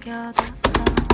남겨뒀어.